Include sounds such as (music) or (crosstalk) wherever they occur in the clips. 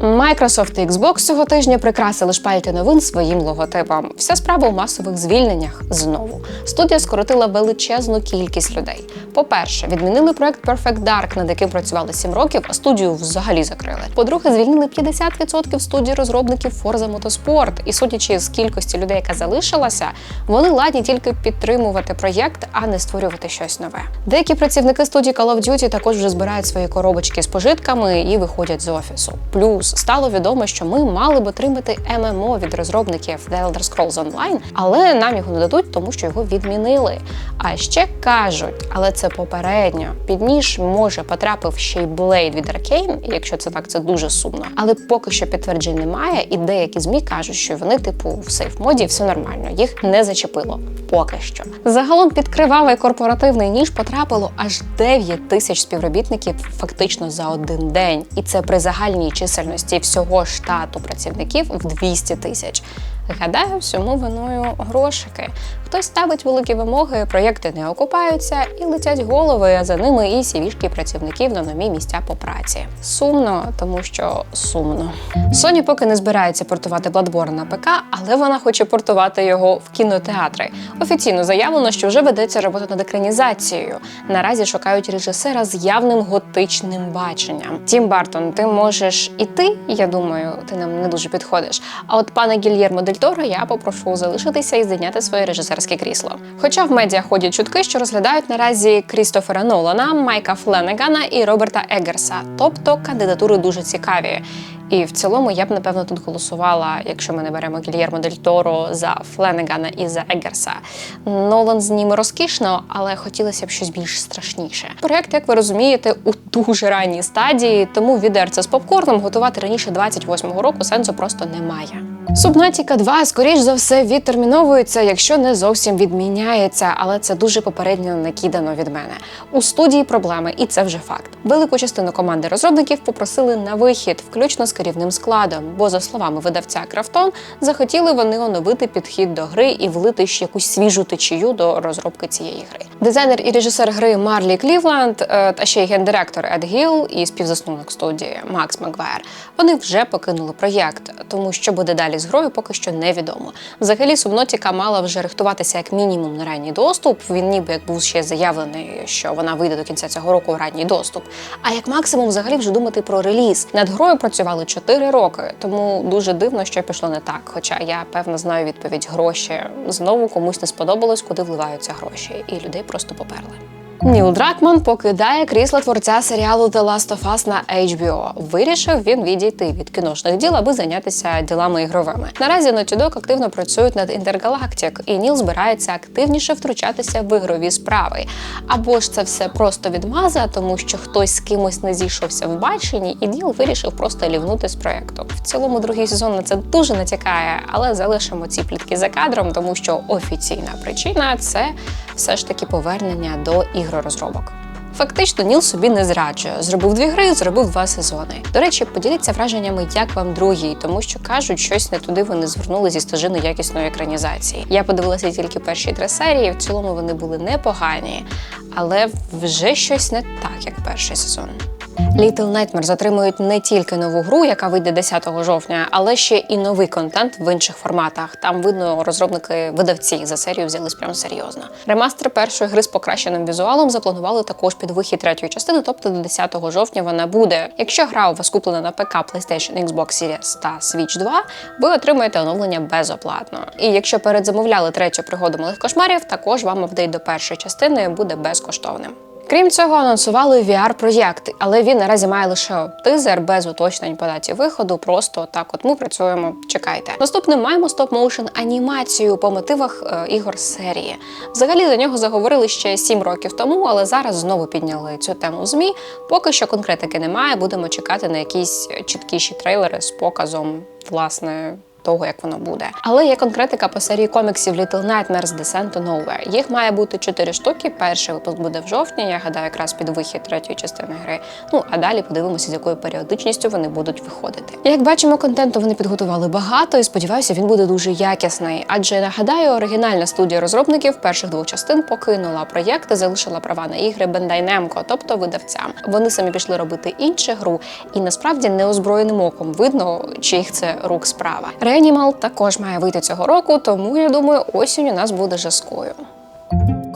Microsoft і Xbox цього тижня прикрасили шпальти новин своїм логотипом. Вся справа у масових звільненнях знову. Студія скоротила величезну кількість людей. По-перше, відмінили проект Perfect Dark, над яким працювали 7 років, а студію взагалі закрили. По-друге, звільнили 50% студії розробників Forza Motorsport. І судячи з кількості людей, яка залишилася, вони ладні тільки підтримувати проєкт, а не створювати щось нове. Деякі працівники студії Call of Duty також вже збирають свої коробочки з пожитками і виходять з офісу. Плюс стало відомо, що ми мали б отримати ММО від розробників The Elder Scrolls Online, але нам його не дадуть, тому що його відмінили. А ще кажуть, але це попередньо. Під ніж може потрапив ще й Blade від Arkane, якщо це так, це дуже сумно. Але поки що підтверджень немає, і деякі змі кажуть, що вони, типу, в сейф моді все нормально, їх не зачепило. Поки що. Загалом під кривавий корпоративний ніж потрапило аж 9 тисяч співробітників фактично за один день, і це при загальній чисельності всього штату працівників в 200 тисяч. Гадаю, всьому виною грошики. Хтось ставить великі вимоги, проєкти не окупаються і летять голови, а за ними і сівішки працівників на нові місця по праці. Сумно, тому що сумно. Sony поки не збирається портувати Bloodborne на ПК, але вона хоче портувати його в кінотеатри. Офіційно заявлено, що вже ведеться робота над екранізацією. Наразі шукають режисера з явним готичним баченням. Тім Бартон, ти можеш іти. Я думаю, ти нам не дуже підходиш. А от пана Гільєрмо Дель Торо я попрошу залишитися і зайняти своє режисерське крісло. Хоча в медіа ходять чутки, що розглядають наразі Крістофера Нолана, Майка Фленегана і Роберта Егерса, тобто кандидатури дуже цікаві. І в цілому я б напевно тут голосувала, якщо ми не беремо Гільєрмо Дель Торо за Фленегана і за Егерса. Нолан зніме розкішно, але хотілося б щось більш страшніше. Проєкт, як ви розумієте, у дуже ранній стадії, тому відерце з попкорном готувати раніше 28-го року сенсу просто немає. Субнатіка 2, скоріш за все, відтерміновується, якщо не зовсім відміняється, але це дуже попередньо накидано від мене. У студії проблеми, і це вже факт. Велику частину команди розробників попросили на вихід, включно з керівним складом. Бо, за словами видавця Крафтон, захотіли вони оновити підхід до гри і влити ще якусь свіжу течію до розробки цієї гри. Дизайнер і режисер гри Марлі Клівланд, е, та ще й гендиректор Ед Гіл і співзасновник студії Макс Маквайр. Вони вже покинули проєкт, тому що буде далі з грою, поки що невідомо. Взагалі, Субнотіка мала вже рихтуватися як мінімум на ранній доступ. Він ніби як був ще заявлений, що вона вийде до кінця цього року в ранній доступ. А як максимум, взагалі, вже думати про реліз. Над грою працювали 4 роки, тому дуже дивно, що пішло не так. Хоча я певно знаю відповідь гроші. Знову комусь не сподобалось, куди вливаються гроші, і людей просто поперли. Ніл Дракман покидає крісло творця серіалу The Last of Us на HBO. Вирішив він відійти від кіношних діл, аби зайнятися ділами ігровими. Наразі Naughty Dog активно працюють над Intergalactic, і Ніл збирається активніше втручатися в ігрові справи. Або ж це все просто відмаза, тому що хтось з кимось не зійшовся в баченні, і Ніл вирішив просто лівнути з проекту. В цілому другий сезон на це дуже натякає, але залишимо ці плітки за кадром, тому що офіційна причина це все ж таки повернення до ігророзробок. Фактично, Ніл собі не зраджує. Зробив дві гри, зробив два сезони. До речі, поділіться враженнями, як вам другий, тому що кажуть, щось не туди вони звернули зі стежини якісної екранізації. Я подивилася тільки перші три серії. В цілому вони були непогані, але вже щось не так, як перший сезон. Little Nightmares отримують не тільки нову гру, яка вийде 10 жовтня, але ще і новий контент в інших форматах. Там видно, розробники видавці за серію взялись прям серйозно. Ремастер першої гри з покращеним візуалом запланували також під вихід третьої частини, тобто до 10 жовтня вона буде. Якщо гра у вас куплена на ПК, PlayStation, Xbox Series та Switch 2, ви отримаєте оновлення безоплатно. І якщо передзамовляли третю пригоду малих кошмарів, також вам апдейт до першої частини буде безкоштовним. Крім цього, анонсували VR-проєкт, але він наразі має лише тизер без уточнень по даті виходу. Просто так, от ми працюємо. Чекайте. Наступним маємо стоп-моушен анімацію по мотивах е, ігор серії. Взагалі за нього заговорили ще 7 років тому, але зараз знову підняли цю тему в змі. Поки що конкретики немає. Будемо чекати на якісь чіткіші трейлери з показом власне того, як воно буде. Але є конкретика по серії коміксів Little Nightmares Descent to Nowhere. Їх має бути чотири штуки. Перший випуск буде в жовтні. Я гадаю, якраз під вихід третьої частини гри. Ну а далі подивимося, з якою періодичністю вони будуть виходити. Як бачимо, контенту вони підготували багато і сподіваюся, він буде дуже якісний. Адже нагадаю, оригінальна студія розробників перших двох частин покинула проєкт і залишила права на ігри Bandai Namco, тобто видавцям. Вони самі пішли робити іншу гру, і насправді неозброєним оком видно, чиїх це рук справа. Reanimal також має вийти цього року, тому я думаю, осінь у нас буде жаскою.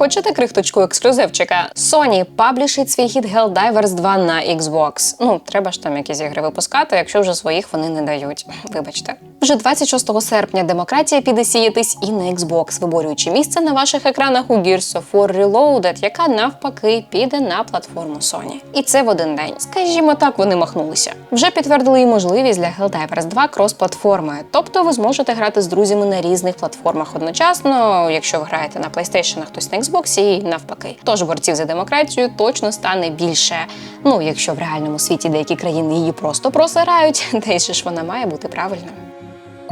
Хочете крихточку ексклюзивчика? Sony паблішить свій хіт Helldivers 2 на Xbox. Ну, треба ж там якісь ігри випускати, якщо вже своїх вони не дають. Вибачте. Вже 26 серпня демократія піде сіятись і на Xbox, виборюючи місце на ваших екранах у Gears of War Reloaded, яка навпаки піде на платформу Sony. І це в один день. Скажімо так, вони махнулися. Вже підтвердили і можливість для Helldivers 2 крос-платформи, тобто ви зможете грати з друзями на різних платформах одночасно, якщо ви граєте на PlayStation, а хтось на Xbox і навпаки. Тож борців за демократію точно стане більше. Ну, якщо в реальному світі деякі країни її просто просирають, (laughs) та ж вона має бути правильною.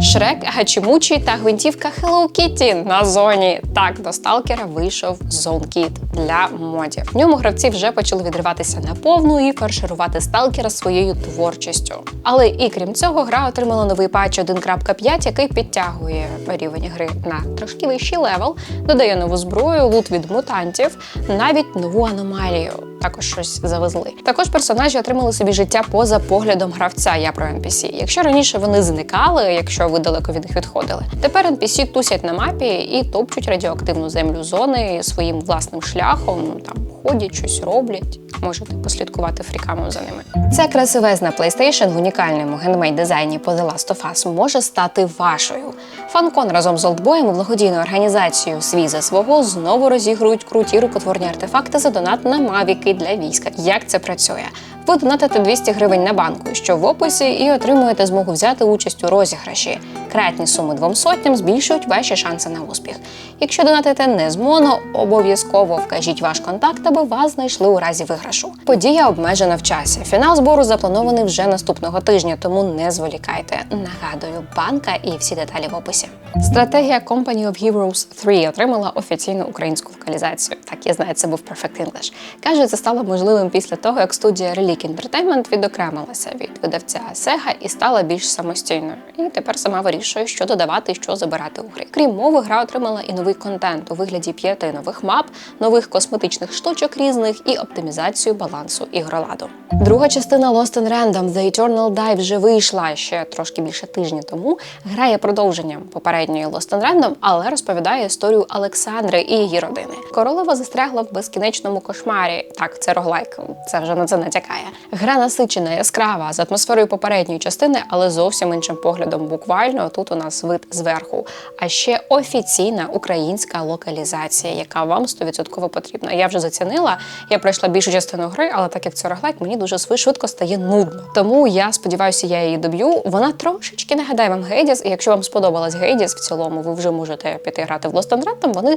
Шрек, Гачимучі та гвинтівка Hello Kitty на зоні. Так, до сталкера вийшов ZoneKit для модів. В ньому гравці вже почали відриватися на повну і фарширувати сталкера своєю творчістю. Але і крім цього, гра отримала новий патч 1.5, який підтягує рівень гри на трошки вищий левел, додає нову зброю, лут від мутантів, навіть нову аномалію. Також щось завезли. Також персонажі отримали собі життя поза поглядом гравця. Я про NPC. Якщо раніше вони зникали, якщо ви далеко від них відходили, тепер NPC тусять на мапі і топчуть радіоактивну землю зони своїм власним шляхом. Ну там ходять, щось роблять. Можете послідкувати фріками за ними. Ця красивезна PlayStation в унікальному генмейд дизайні по The Last of Us може стати вашою. Фанкон разом з Олдбоєм і благодійною організацією Свій за свого знову розігрують круті рукотворні артефакти за донат на мавіки для війська. Як це працює? Ви донатите 200 гривень на банку, що в описі, і отримуєте змогу взяти участь у розіграші. Кратні суми двом сотням збільшують ваші шанси на успіх. Якщо донатите не з моно, обов'язково вкажіть ваш контакт, аби вас знайшли у разі виграшу. Подія обмежена в часі. Фінал збору запланований вже наступного тижня, тому не зволікайте. Нагадую, банка і всі деталі в описі. Стратегія Company of Heroes 3 отримала офіційну українську локалізацію. Так, я знаю, це був Perfect English. Каже, це стало можливим після того, як студія Relic Entertainment відокремилася від видавця Sega і стала більш самостійною. І тепер сама вирішує, що додавати і що забирати у гри. Крім мови, гра отримала і новий контент у вигляді п'яти нових мап, нових косметичних штучок різних і оптимізацію балансу ігроладу. Друга частина Lost in Random The Eternal Dive вже вийшла ще трошки більше тижня тому. Гра є продовженням попередньої Lost in Random, але розповідає історію Олександри і її родини. Королева застрягла в безкінечному кошмарі. Так, це роглайк. Це вже на це натякає. Гра насичена, яскрава з атмосферою попередньої частини, але зовсім іншим поглядом. Буквально тут у нас вид зверху. А ще офіційна українська локалізація, яка вам 100% потрібна. Я вже зацінила. Я пройшла більшу частину гри, але так як це роглайк, мені дуже швидко стає нудно. Тому я сподіваюся, я її доб'ю. Вона трошечки нагадає вам Гейдіс, і якщо вам сподобалась Гейдіс в цілому, ви вже можете піти грати в Lost Random, вони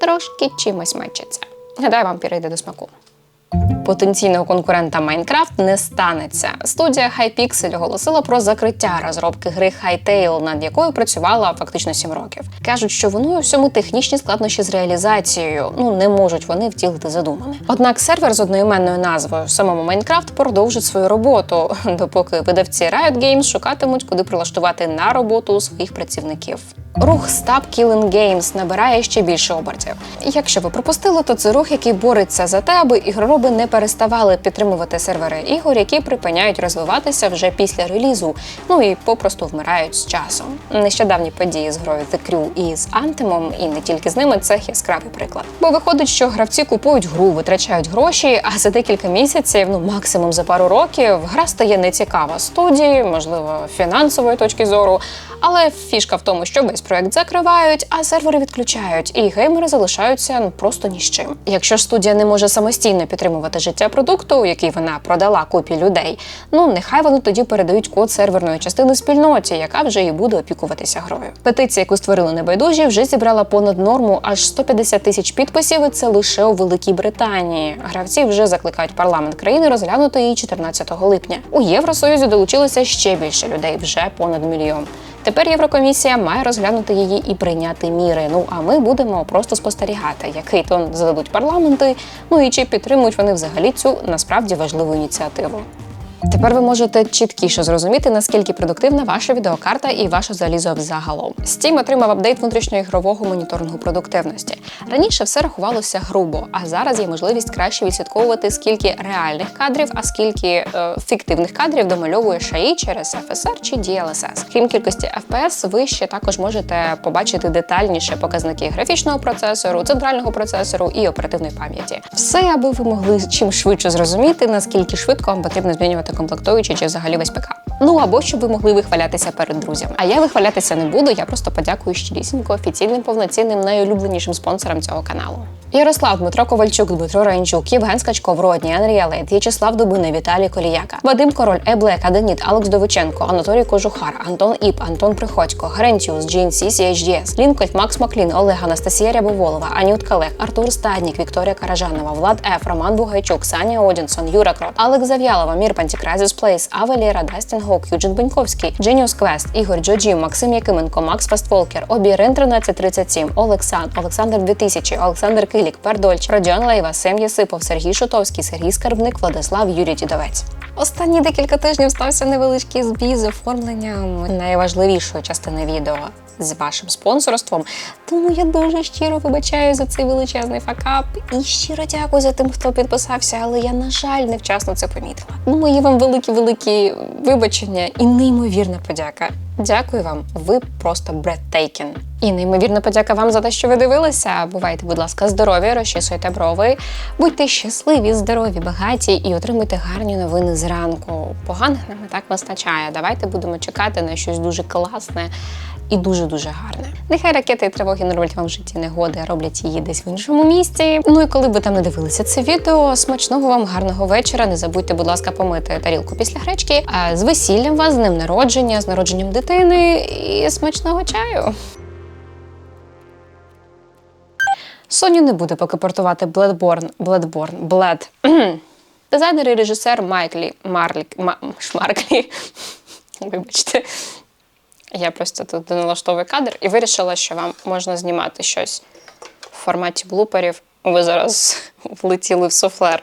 трошки чимось мечаться. Гадаю, вам перейде до смаку. Потенційного конкурента Майнкрафт не станеться. Студія Hypixel оголосила про закриття розробки гри Hytale, над якою працювала фактично 7 років. Кажуть, що вони у всьому технічні складнощі з реалізацією. Ну не можуть вони втілити задумане. Однак сервер з одноіменною назвою самому Майнкрафт продовжить свою роботу, (laughs) допоки видавці Riot Games шукатимуть, куди прилаштувати на роботу своїх працівників. Рух Stop Killing Games набирає ще більше обертів. Якщо ви пропустили, то це рух, який бореться за те, аби ігророби не переставали підтримувати сервери ігор, які припиняють розвиватися вже після релізу, ну і попросту вмирають з часом. Нещодавні події з грою The Crew і з Anthem, і не тільки з ними, це яскравий приклад. Бо виходить, що гравці купують гру, витрачають гроші, а за декілька місяців, ну максимум за пару років, гра стає нецікава студії, можливо, фінансової точки зору. Але фішка в тому, що весь проект закривають, а сервери відключають, і геймери залишаються ну, просто ні з чим. Якщо ж студія не може самостійно підтримувати життя продукту, який вона продала купі людей, ну нехай вони тоді передають код серверної частини спільноті, яка вже і буде опікуватися грою. Петиція, яку створили небайдужі, вже зібрала понад норму аж 150 тисяч підписів. і Це лише у Великій Британії. Гравці вже закликають парламент країни розглянути її 14 липня. У Євросоюзі долучилося ще більше людей, вже понад мільйон. Тепер Єврокомісія має розглянути її і прийняти міри. Ну а ми будемо просто спостерігати, який тон зададуть парламенти. Ну і чи підтримують вони взагалі цю насправді важливу ініціативу. Тепер ви можете чіткіше зрозуміти, наскільки продуктивна ваша відеокарта і ваше залізо взагалом. Steam отримав апдейт внутрішньоігрового моніторингу продуктивності. Раніше все рахувалося грубо, а зараз є можливість краще відслідковувати, скільки реальних кадрів, а скільки е, фіктивних кадрів домальовує шаї через FSR чи DLSS. Крім кількості FPS, ви ще також можете побачити детальніше показники графічного процесору, центрального процесору і оперативної пам'яті. Все, аби ви могли чим швидше зрозуміти, наскільки швидко вам потрібно змінювати комплектуючі чи взагалі весь ПК. Ну або щоб ви могли вихвалятися перед друзями. А я вихвалятися не буду. Я просто подякую щирісінько офіційним повноцінним найулюбленішим спонсорам цього каналу. Ярослав, Дмитро Ковальчук, Дмитро Раїнчук, Євген Скачков, Родній, Андрій Лейт, В'ячеслав Дубина, Віталій Коліяка, Вадим Король, Еблек, Аданіт, Алекс Довиченко, Анатолій Кожухар, Антон Іп, Антон Приходько, Грентіус, GNC, CHDS, Лінкольд, Макс Маклін, Олег, Анастасія Рябоволова, Анют Калех, Артур Стаднік, Вікторія Каражанова, Влад Ф, Роман Бугайчук, Саня Одінсон, Юра Крот, Алекс Зав'ялова, Мір Пантікразіс Плейс, Авеліра, Дастін Гок, Юджин Беньковський, Дженіус Квест, Ігор Джоджі, Максим Якименко, Макс Фастволкер, Обірин 1337, Олексан, Олександр 2000, Олександр Килік, Пердольч, Родіон Лейва, Сем Єсипов, Сергій Шутовський, Сергій Скарбник, Владислав, Юрій Дідовець. Останні декілька тижнів стався невеличкий збій з оформленням найважливішої частини відео з вашим спонсорством. Тому я дуже щиро вибачаю за цей величезний факап і щиро дякую за тим, хто підписався, але я, на жаль, невчасно це помітила. Мої вам великі-великі вибачення і неймовірна подяка. Дякую вам, ви просто breathtaking. І неймовірна подяка вам за те, що ви дивилися. Бувайте, будь ласка, здорові, розчісуйте брови, будьте щасливі, здорові, багаті і отримуйте гарні новини зранку. Поганих нам і так вистачає. Давайте будемо чекати на щось дуже класне і дуже дуже гарне. Нехай ракети і тривоги не роблять вам в житті негоди, а роблять її десь в іншому місці. Ну і коли ви там не дивилися це відео, смачного вам гарного вечора. Не забудьте, будь ласка, помити тарілку після гречки. А з весіллям вас, з днем народження, з народженням дитини і смачного чаю. Соню не буде поки портувати Bloodborne, Bloodborne, Blood. (clears throat) Дизайнер і режисер Майклі Марлік, Ма, Шмарклі. (laughs) Вибачте. Я просто тут налаштовую кадр і вирішила, що вам можна знімати щось в форматі блуперів. Ви зараз (laughs) влетіли в суфлер.